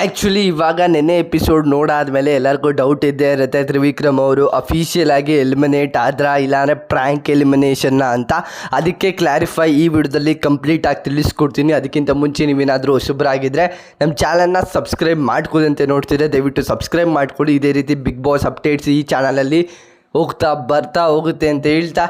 Actually ಇವಾಗ ನೆನ್ನೆ episode ನೋಡಾದ್ಮೇಲೆ ಎಲ್ಲರಿಗೂ ಡೌಟ್ ಇದ್ದೇ ಇರುತ್ತೆ. ತ್ರಿವಿಕ್ರಮ್ ಅವರು ಅಫಿಷಿಯಲ್ ಆಗಿ ಎಲಿಮಿನೇಟ್ ಆದ್ರ ಇಲ್ಲಾಂದ್ರೆ ಪ್ರ್ಯಾಂಕ್ ಎಲಿಮಿನೇಷನ್ನ ಅಂತ. ಅದಕ್ಕೆ ಕ್ಲಾರಿಫೈ ಈ ವಿಡಿಯೋದಲ್ಲಿ ಕಂಪ್ಲೀಟ್ ಆಗಿ ತಿಳಿಸ್ಕೊಡ್ತೀನಿ. ಅದಕ್ಕಿಂತ ಮುಂಚೆ ನೀವೇನಾದರೂ ಹೊಸಬ್ರಾಗಿದ್ದರೆ ನಮ್ಮ ಚಾನಲ್ನ ಸಬ್ಸ್ಕ್ರೈಬ್ ಮಾಡ್ಕೊಳ್ಳಿ ನೋಡ್ತಿದ್ರೆ ದಯವಿಟ್ಟು ಸಬ್ಸ್ಕ್ರೈಬ್ ಮಾಡ್ಕೊಳ್ಳಿ ಇದೇ ರೀತಿ ಬಿಗ್ ಬಾಸ್ ಅಪ್ಡೇಟ್ಸ್ ಈ ಚಾನಲಲ್ಲಿ ಹೋಗ್ತಾ ಬರ್ತಾ ಹೋಗುತ್ತೆ ಅಂತ ಹೇಳ್ತಾ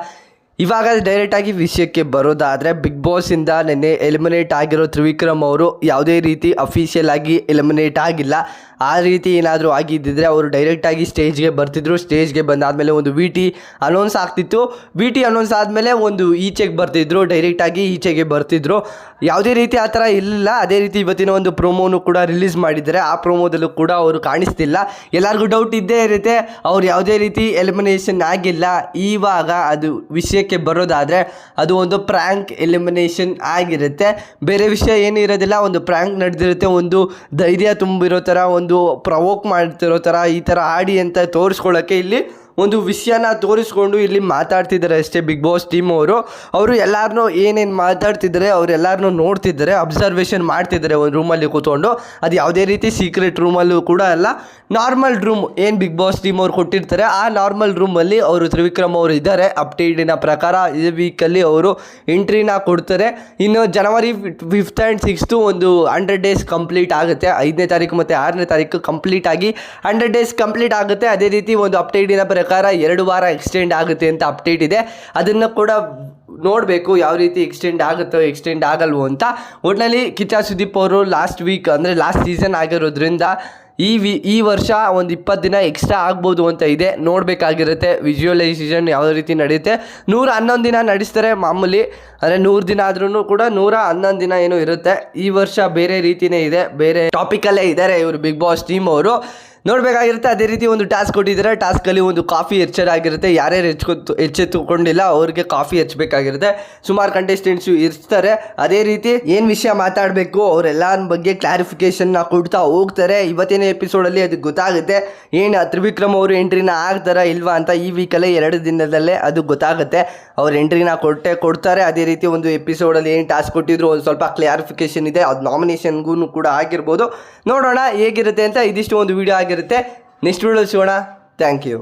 ಇವಾಗ ಡೈರೆಕ್ಟಾಗಿ ವಿಷಯಕ್ಕೆ ಬರೋದಾದರೆ ಬಿಗ್ ಬಾಸಿಂದ ನಿನ್ನೆ ಎಲಿಮಿನೇಟ್ ಆಗಿರೋ ತ್ರಿವಿಕ್ರಮ್ ಅವರು ಯಾವುದೇ ರೀತಿ ಅಫಿಷಿಯಲ್ ಆಗಿ ಎಲಿಮಿನೇಟ್ ಆಗಿಲ್ಲ. ಆ ರೀತಿ ಏನಾದರೂ ಆಗಿದ್ದಿದ್ರೆ ಅವರು ಡೈರೆಕ್ಟಾಗಿ ಸ್ಟೇಜ್ಗೆ ಬರ್ತಿದ್ರು. ಸ್ಟೇಜ್ಗೆ ಬಂದಾದಮೇಲೆ ಒಂದು ವಿ ಟಿ ಅನೌನ್ಸ್ ಆಗ್ತಿತ್ತು. ವಿ ಟಿ ಅನೌನ್ಸ್ ಆದಮೇಲೆ ಒಂದು ಈಚೆಗೆ ಬರ್ತಿದ್ರು ಡೈರೆಕ್ಟಾಗಿ ಈಚೆಗೆ ಬರ್ತಿದ್ರು. ಯಾವುದೇ ರೀತಿ ಆ ಥರ ಇಲ್ಲ ಅದೇ ರೀತಿ ಇವತ್ತಿನ ಒಂದು ಪ್ರೋಮೋನು ಕೂಡ ರಿಲೀಸ್ ಮಾಡಿದ್ದಾರೆ. ಆ ಪ್ರೋಮೋದಲ್ಲೂ ಕೂಡ ಅವರು ಕಾಣಿಸ್ತಿಲ್ಲ. ಎಲ್ಲರಿಗೂ ಡೌಟ್ ಇದ್ದೇ ಇರುತ್ತೆ. ಅವ್ರು ಯಾವುದೇ ರೀತಿ ಎಲಿಮಿನೇಷನ್ ಆಗಿಲ್ಲ. ಇವಾಗ ಅದು ವಿಷಯಕ್ಕೆ ಬರೋದಾದರೆ ಅದು ಒಂದು ಪ್ರ್ಯಾಂಕ್ ಎಲಿಮಿನೇಷನ್ ಆಗಿರುತ್ತೆ. ಬೇರೆ ವಿಷಯ ಏನೂ ಇರೋದಿಲ್ಲ. ಒಂದು ಪ್ರ್ಯಾಂಕ್ ನಡೆದಿರುತ್ತೆ. ಒಂದು ಧೈರ್ಯ ತುಂಬಿರೋ ಥರ, ಒಂದು ಪ್ರವೋಕ್ ಮಾಡ್ತಿರೋ ಥರ ಈ ಥರ ಆಡಿ ಅಂತ ತೋರಿಸ್ಕೊಳ್ಳೋಕ್ಕೆ ಇಲ್ಲಿ ಒಂದು ವಿಷಯನ ತೋರಿಸ್ಕೊಂಡು ಇಲ್ಲಿ ಮಾತಾಡ್ತಿದ್ದಾರೆ ಅಷ್ಟೇ ಬಿಗ್ ಬಾಸ್ ಟೀಮ್ ಅವರು. ಅವರು ಎಲ್ಲರನ್ನೂ ಏನೇನು ಮಾತಾಡ್ತಿದ್ದಾರೆ ಅವರೆಲ್ಲರನ್ನೂ ನೋಡ್ತಿದ್ದಾರೆ ಅಬ್ಸರ್ವೇಷನ್ ಮಾಡ್ತಿದ್ದಾರೆ ಒಂದು ರೂಮಲ್ಲಿ ಕೂತ್ಕೊಂಡು. ಅದು ಯಾವುದೇ ರೀತಿ ಸೀಕ್ರೆಟ್ ರೂಮಲ್ಲೂ ಕೂಡ ಅಲ್ಲ. ನಾರ್ಮಲ್ ರೂಮ್ ಏನು ಬಿಗ್ ಬಾಸ್ ಟೀಮ್ ಅವ್ರು ಕೊಟ್ಟಿರ್ತಾರೆ, ಆ ನಾರ್ಮಲ್ ರೂಮಲ್ಲಿ ಅವರು ತ್ರಿವಿಕ್ರಮ್ ಅವರು ಇದ್ದಾರೆ. ಅಪ್ಡೇಟಿನ ಪ್ರಕಾರ ಈ ವೀಕಲ್ಲಿ ಅವರು ಎಂಟ್ರಿನ ಕೊಡ್ತಾರೆ. ಇನ್ನು ಜನವರಿ ಫಿಫ್ತ್ ಆ್ಯಂಡ್ ಸಿಕ್ಸ್ತು ಒಂದು ಹಂಡ್ರೆಡ್ ಡೇಸ್ ಕಂಪ್ಲೀಟ್ ಆಗುತ್ತೆ. ಐದನೇ ತಾರೀಕು ಮತ್ತು ಆರನೇ ತಾರೀಕು ಕಂಪ್ಲೀಟ್ ಆಗಿ ಹಂಡ್ರೆಡ್ ಡೇಸ್ ಕಂಪ್ಲೀಟ್ ಆಗುತ್ತೆ. ಅದೇ ರೀತಿ ಒಂದು ಅಪ್ಡೇಟಿನ ಪ್ರಕಾರ ಎರಡು ವಾರ ಎಕ್ಸ್ಟೆಂಡ್ ಆಗುತ್ತೆ ಅಂತ ಅಪ್ಡೇಟ್ ಇದೆ. ಅದನ್ನು ಕೂಡ ನೋಡಬೇಕು ಯಾವ ರೀತಿ ಎಕ್ಸ್ಟೆಂಡ್ ಆಗುತ್ತೋ ಎಕ್ಸ್ಟೆಂಡ್ ಆಗಲ್ವೋ ಅಂತ. ಒಟ್ಟಿನಲ್ಲಿ ಕಿಚ್ಚ ಸುದೀಪ್ ಅವರು ಲಾಸ್ಟ್ ವೀಕ್ ಅಂದರೆ ಲಾಸ್ಟ್ ಸೀಸನ್ ಆಗಿರೋದ್ರಿಂದ ಈ ವಿ, ಈ ವರ್ಷ ಒಂದು ಇಪ್ಪತ್ತು ದಿನ ಎಕ್ಸ್ಟ್ರಾ ಆಗ್ಬೋದು ಅಂತ ಇದೆ. ನೋಡಬೇಕಾಗಿರುತ್ತೆ ವಿಜುವಲೈಸೇಷನ್ ಯಾವ ರೀತಿ ನಡೆಯುತ್ತೆ. ನೂರ ಹನ್ನೊಂದು ದಿನ ನಡೆಸ್ತಾರೆ ಮಾಮೂಲಿ. ಅಂದರೆ ನೂರು ದಿನ ಆದ್ರೂ ಕೂಡ ನೂರ ಹನ್ನೊಂದು ದಿನ ಏನು ಇರುತ್ತೆ. ಈ ವರ್ಷ ಬೇರೆ ರೀತಿಯೇ ಇದೆ. ಬೇರೆ ಟಾಪಿಕಲ್ಲೇ ಇದ್ದಾರೆ ಇವರು ಬಿಗ್ ಬಾಸ್ ಟೀಮ್ ಅವರು. ನೋಡಬೇಕಾಗಿರುತ್ತೆ, ಅದೇ ರೀತಿ ಒಂದು ಟಾಸ್ಕ್ ಕೊಟ್ಟಿದ್ದಾರೆ ಟಾಸ್ಕಲ್ಲಿ ಒಂದು ಕಾಫಿ ಹೆಚ್ಚರಾಗಿರುತ್ತೆ ಯಾರ್ಯಾರು ಹೆಚ್ಕೊತು ಎಚ್ಚೆತ್ತುಕೊಂಡಿಲ್ಲ, ಅವ್ರಿಗೆ ಕಾಫಿ ಹೆಚ್ಚಬೇಕಾಗಿರುತ್ತೆ ಸುಮಾರು ಕಂಟೆಸ್ಟೆಂಟ್ಸು ಇರ್ತಾರೆ. ಅದೇ ರೀತಿ ಏನು ವಿಷಯ ಮಾತಾಡಬೇಕು ಅವರೆಲ್ಲ ಬಗ್ಗೆ ಕ್ಲಾರಿಫಿಕೇಷನ್ನ ಕೊಡ್ತಾ ಹೋಗ್ತಾರೆ. ಇವತ್ತಿನ ಎಪಿಸೋಡಲ್ಲಿ ಅದು ಗೊತ್ತಾಗುತ್ತೆ. ಏನು ತ್ರಿವಿಕ್ರಮ್ ಅವರು ಎಂಟ್ರಿನ ಆಗ್ತಾರಾ ಇಲ್ವಾ ಅಂತ ಈ ವೀಕಲ್ಲೇ ಎರಡು ದಿನದಲ್ಲೇ ಅದು ಗೊತ್ತಾಗುತ್ತೆ. ಅವ್ರು ಎಂಟ್ರಿನ ಕೊಟ್ಟೆ, ಕೊಡ್ತಾರೆ. ಅದೇ ರೀತಿ ಒಂದು ಎಪಿಸೋಡಲ್ಲಿ ಏನು ಟಾಸ್ಕ್ ಕೊಟ್ಟಿದ್ರು, ಒಂದು ಸ್ವಲ್ಪ ಕ್ಲಾರಿಫಿಕೇಷನ್ ಇದೆ. ಅದು ನಾಮಿನೇಷನ್ಗೂ ಕೂಡ ಆಗಿರ್ಬೋದು. ನೋಡೋಣ ಹೇಗಿರುತ್ತೆ ಅಂತ ಇದಿಷ್ಟು ಒಂದು ವಿಡಿಯೋ ಆಗಿರುತ್ತೆ ನೆಕ್ಸ್ಟ್ ವಿಡಿಯೋ ಸಿಗೋಣ. Thank you